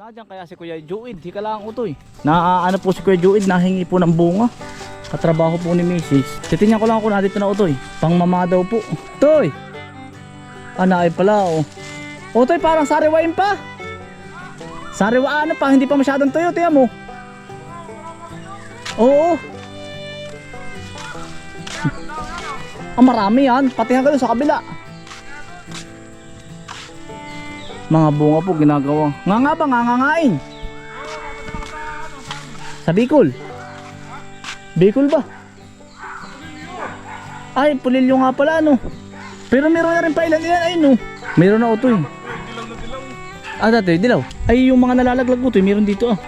Nadyan kaya si Kuya Juid, hika lang utoy. Na ano po si Kuya Juid, nahingi po ng bunga. Katrabaho po ni Mrs. Titingnan ko lang kung nandito na utoy. Pang mama daw po. Toy! Ah, naay pala oh. Utoy, parang sariwain pa. Sariwa ano pa, hindi pa masyadong tuyo, tiyan mo. Oo. Ah, marami yan. Pati hanggang sa kabila. Mga bunga po ginagawa. Nga nga ba, nga. Sa Bicol. Bicol ba? Ay, pulilyo nga pala, no. Pero meron na rin pa ilan ilan, ay, no. Meron na utoy. Ah, dati, dilaw. Ay, yung mga nalalaglag utoy, meron dito, ah.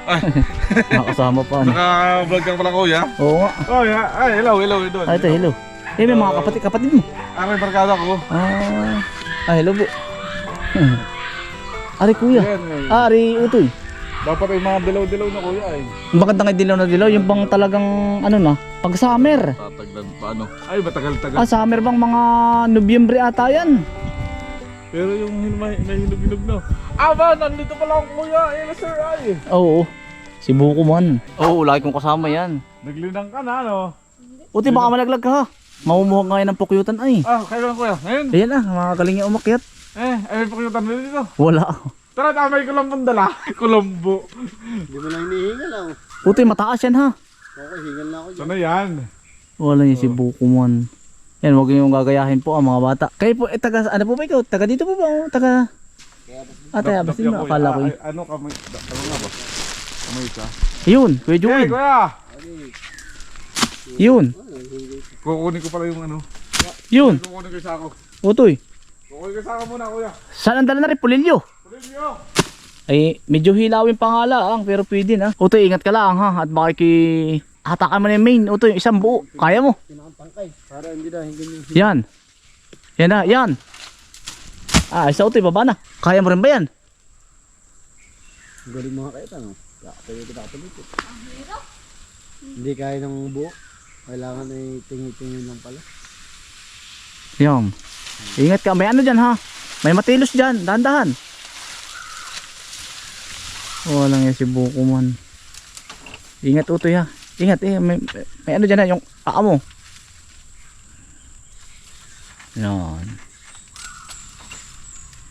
Nakasama pa, no. Naka-vlog ka pala kuya? Oo nga. Oh, yeah. Ay, hello, hello, doon. Ay, ito, hello. Eh, may mga kapatid, kapatid mo. Ah, may barkada ko. Ah, ah hello po. Ari kuya. Yan, eh. Ah, Ari utoy. Dapat ay mga dilaw-dilaw na kuya ay. Bakit na dilaw na dilaw? Yung bang talagang ano na? Pag summer. Tatagdan pa ano? Ay, matagal-tagal. Ah, summer bang mga Nobyembre ata yan? Pero yung hin- may, may hinog-hinog na. Ah, ba? Nandito pala ako kuya. Eh, sir, ay. Oo. Si Buko man. Oo, lagi kong kasama yan. Naglinang ka na, no? Uti, baka malaglag ka ha. Mamumuha ngayon ng pukyutan ay. Ah, kailan kuya? Ngayon? Ayan na, mga umakyat. Eh, ay, pakiutan na dito. Wala. Tara, tamay ko lang dala. Colombo. Hindi mo lang hinihingal lang. Uti, mataas yan ha. Okay, hingal na ako dyan. Sana yan. Wala niya si Buko man. Yan, huwag yung gagayahin po ang mga bata. Kayo po, eh, taga, ano po ba ikaw? Taga dito po ba? o Taga... Ah, basta Dap- dap- mo, akala ko Ah, yun. Ano ka may... Ano nga ba? Kamay ka. Yun, Kuya Eh, Juwin. kuya! Yun, Kukunin ko pala yung ano. yun. Kukunin ko yung sako. Utoy. Yung sako muna, kuya. Saan ang dala na rin? Pulilyo. Pulilyo! Ay, medyo hilawin pa nga lang, pero pwede na. Utoy, ingat ka lang ha. At baka ki... Hatakan mo na yung main. Utoy, isang buo. Kaya mo. Pinakapangkay. Para hindi na yung Yan. Yan na, yan. Ah, isa utoy, baba na. Kaya mo rin ba yan? galing mga kaita, no? Kaya kita kapalit. Hindi kaya ng buo. Kailangan ay tingi-tingin lang pala. Yan. Ingat ka. May ano dyan ha. May matilos dyan. Dahan-dahan. Walang yan si Buko man. Ingat utoy ha. Ingat eh. May, may ano dyan ha. Yung paa mo. Yan.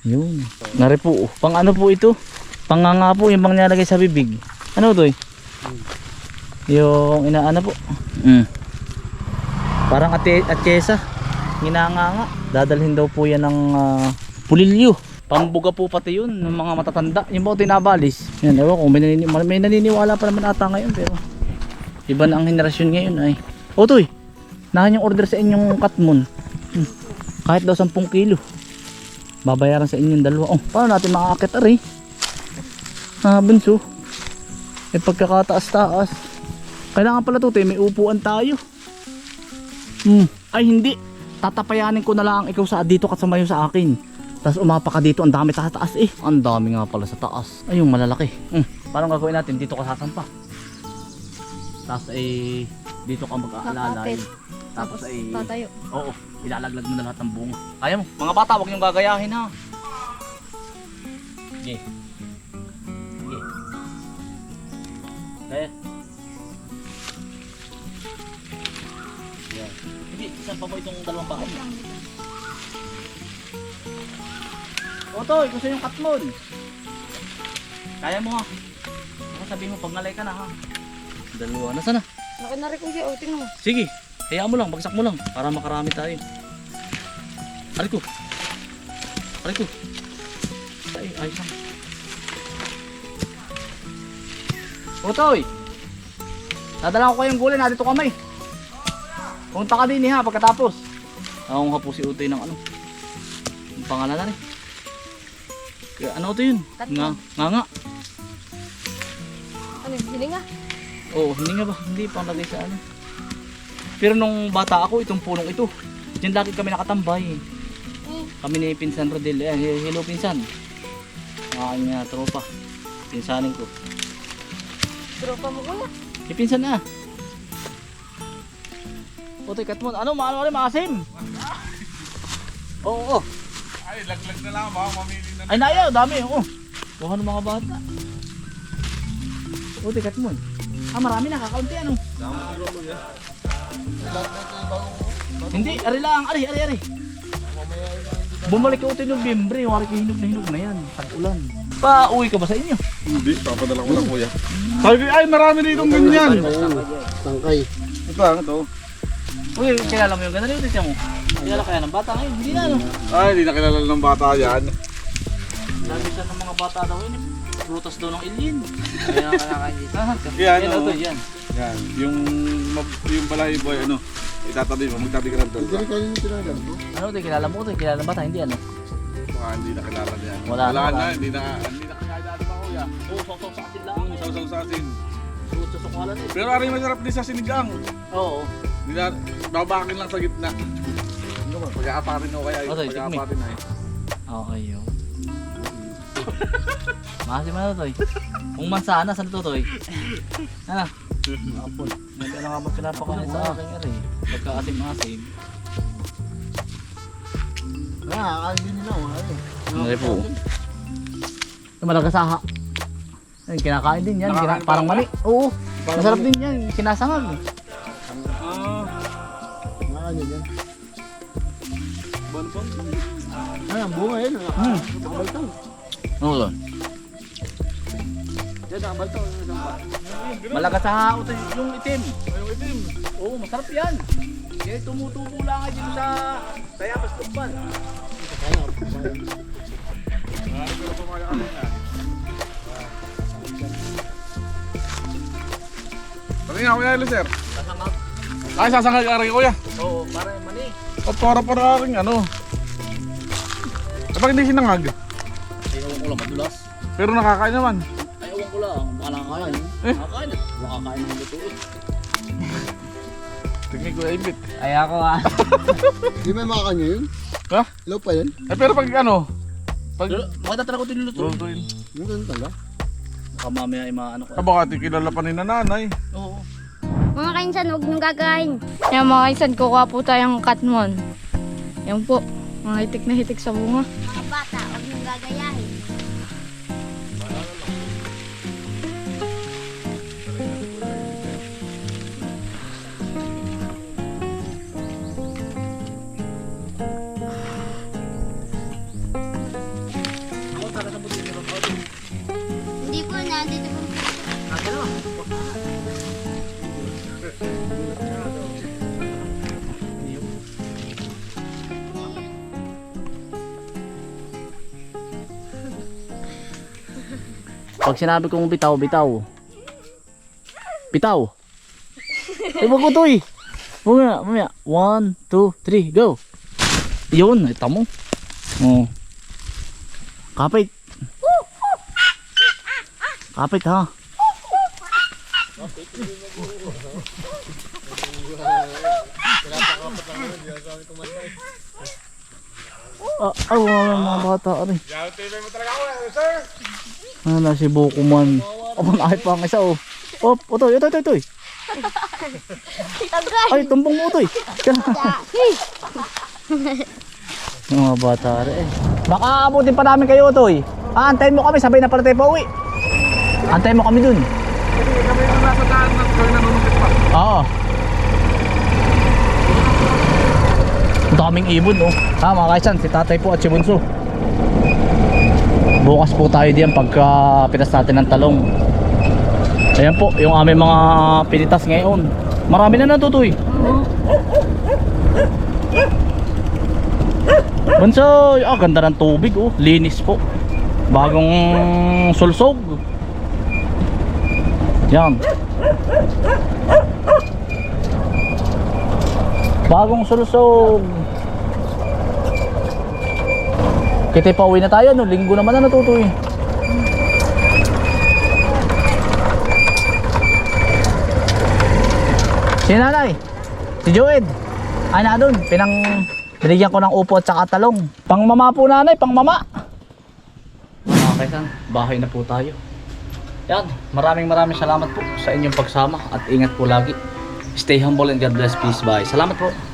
Yun. Nari po. Pang ano po ito? Panganga po yung bang nilalagay sa bibig. Ano to eh? Yung inaano po. Mm. Parang ate, atsesa. Ginanganga. Dadalhin daw po yan ng ah, pulilyo. Pambuga po pati yun ng mga matatanda. Yung ba tinabalis? Yan, ewan ko. May, nanini, may naniniwala pa naman ata ngayon pero iba na ang henerasyon ngayon ay. Otoy, nahan yung order sa inyong katmon. Hmm. Kahit daw 10 kilo. Babayaran sa inyong dalawa. Oh, paano natin makakakit ari? Ah, bunso. May pagkakataas-taas. Kailangan pala to, may upuan tayo. Hmm. Ay hindi. Tatapayanin ko na lang ikaw sa dito ka sumayo sa akin. Tapos umapa ka dito, ang dami taas taas eh. Ang dami nga pala sa taas. Ay, yung malalaki. Hmm. Parang gagawin natin, dito ka sasampa. Tapos ay dito ka mag-aalalay. Kakapit. Tapos ay Tatayo. Oo, ilalaglag mo na lahat ng bunga. Kaya mo, mga bata, huwag niyong gagayahin ha. Sige. Sige. Kaya. Isang pa mo itong dalawang bahay. Otoy, gusto yung katmon. Kaya mo ha. Baka sabihin mo, pag nalay ka na ha. Dalawa, nasa na? Laki na rin kuya. O, tingnan mo. Sige, hayaan mo lang, bagsak mo lang para makarami tayo. Aray ko. Aray ko. Ay, ayos lang. Utoy! Dadala ko kayong gulay na dito kamay. Punta ka din eh, ha pagkatapos. Ako nga po si Utoy ng ano. Ang pangalan na rin. Kaya ano to yun? Tatlo. Nga, nga nga. Ano yun? Hininga? Oo, hindi nga ba? Hindi pang lagay sa ano. Pero nung bata ako, itong pulong ito. Diyan lagi kami nakatambay. Eh, Kami ni Pinsan Rodel. Eh, hello Pinsan. Mga kanya tropa. Pinsanin ko. tropa mo kuya. Eh, Pinsan na. Putoy katmon. Ano, maano rin, maasim? Oo, oo. Ay, laglag na lang. Baka mamili na. Ay, nayo, dami. Oo. Kuha ng mga bata. O, tikat mo. Ah, marami na. Kakaunti ano. Hindi, ari lang. Ari, ari, ari. Bumalik ako tayo Nobyembre. Wari ko hinog na hinog na yan. Tag-ulan. Pa, uwi ka ba sa inyo? Hindi, papadala ko lang kuya. Sabi ko, ay marami dito ganyan. Ayun, tangkay. Ito ah, ito. Uy, kilala mo yung ganda rin mo. Kilala kaya ng bata ngayon. Hindi na ano. Ay, hindi na kilala ng bata yan. Sabi siya ng mga bata daw yun. Prutas daw ng ilin. Kaya nakakain dito. Yan, Yan, oo. ito, yan. Yan, yung, yung balahi boy, ano, itatabi mo, magtabi ka ng Hindi rin kayo yung tinagal ko. Ano ito, kilala mo ito, kilala ng bata, hindi ano. Baka hindi na kilala niya. Wala na, Wala wala. na, hindi na, hindi na kaya dati pa kuya. Oo, sok-sok sa atin lang. Ang saw-saw sa asin. Eh. Pero ari masarap din sa sinigang. Oo. Na, babakin lang sa gitna. Pag-aapatin mo kaya, Otoy, tikmi. pag-aapatin na eh. Okay, yun. Masim na to, Kung mansana, saan to, toy? Ano? Apple. Hindi na nga ba pinapakain sa akin, eri? Pagka-asim-asim. Kaya, kakain din nila. oh, Ayun. Hindi po. Yung malagasaha. Ay, kinakain din yan. Kina Nakakain parang pa mali. Oo. Masarap din yan. Sinasangag. Ah, Kakain din yan. po. Ay, ang bunga yun. Hmm. Nakabaltaw. Oo. doon. Yan, nakabaltaw. Malagasaha ito yung itim. Ay, yung itim. Oo, masarap yan. Kaya tumutubo lang nga dito sa Tayabas. Ah, pero pumaya ka na. Sir. Ay, sasangag ka rin kuya. Oo, para mani. O, para para rin ano. Eh, bakit hindi sinangag? Ay, ewan ko lang madulas. Pero nakakain naman. Ay, ewan ko lang. Baka nakakain. Eh? Nakakain. Nakakain ng luto eh. Tingnan ko, ibit. Ay, ako ah. Di ba mga kanya yun? Ha? Hello pa yan? Eh, pero pag ano? Pag... Makita talaga ko tinuluto. Lutuin. Yung ganun talaga. Baka mamaya ay maano ko. Kabaka, kilala pa ni nanay. Oo. Mga kainsan, huwag niyong gagayin. Yan mga kainsan, kukuha po tayong katmon. Yan po, mga hitik na hitik sa bunga. Mga bata, huwag niyong gagayahin. Pag sinabi kong bitaw, bitaw. Bitaw. Ay, wag ko to eh. Mamaya, mamaya. One, two, three, go. Yun, ito mo. Oh. Kapit. Kapit ha. Ah, wala mga bata rin. Yan, TV mo talaga ako, sir. Ah, nasi buko man. Oh, manakit pa ang isa oh. Oh, utoy, utoy, utoy, utoy. Ay, tumbong mo utoy. Mga bata rin eh. Baka abutin pa namin kayo utoy. Ah, antayin mo kami, sabay na pala tayo pa uwi. Antayin mo kami dun. Kasi kami yung nasa daan na kami nanunungkit pa. Oo. Daming ibon oh. Ah, mga kaisan, si tatay po at si Bunso. Bukas po tayo diyan pagka pitas natin ng talong. Ayan po, yung aming mga pinitas ngayon. Marami na natutoy. Bunso, ah, ganda ng tubig oh. Linis po. Bagong sulsog. Yan. Bagong sulusog. Kita pa uwi na tayo, no? Linggo naman na natutuloy. Si nanay, si Joed. Ay na doon, pinang binigyan ko ng upo at saka talong. Pang mama po nanay, pang mama. Mga kaisan, bahay na po tayo. Yan, maraming maraming salamat po sa inyong pagsama at ingat po lagi. Stay humble and God bless. Peace. Bye. Salamat po.